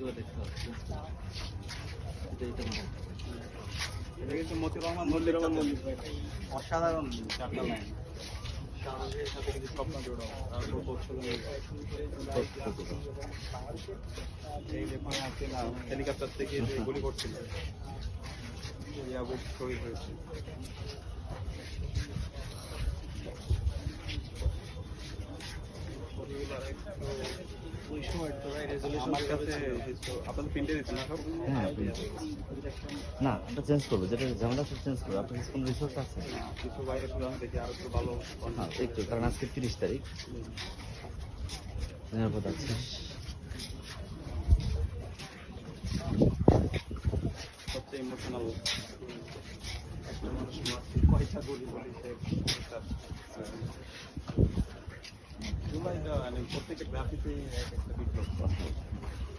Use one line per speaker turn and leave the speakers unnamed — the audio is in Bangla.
ভিডিওগুলো দেখতে হচ্ছে এটা
কিন্তু মতিউর রহমান মল্লিক অসাধারণ চারটা লাইন সাথে কিন্তু স্বপ্ন জোড়াও তারপর এই যে আছে না হেলিকপ্টার থেকে যে গুলি করছিল শহীদ হয়েছে। আমার কাছে আপনাদের প্রিন্টে দিচ্ছেন না সব?
হ্যাঁ না এটা চেঞ্জ করব যেটা ঝামেলা সব চেঞ্জ করব। আপনার কোনো রিসোর্স আছে?
না, কিছু বাইরে দেখি আরও একটু ভালো
হ্যাঁ একটু কারণ আজকে তিরিশ তারিখ। নিরাপদ আছে।
সবচেয়ে ইমোশনাল একটা মানুষ মারছে কয়টা গুলি প্রত্যেকটা গ্রাফিতে এক একটা বিপ্লব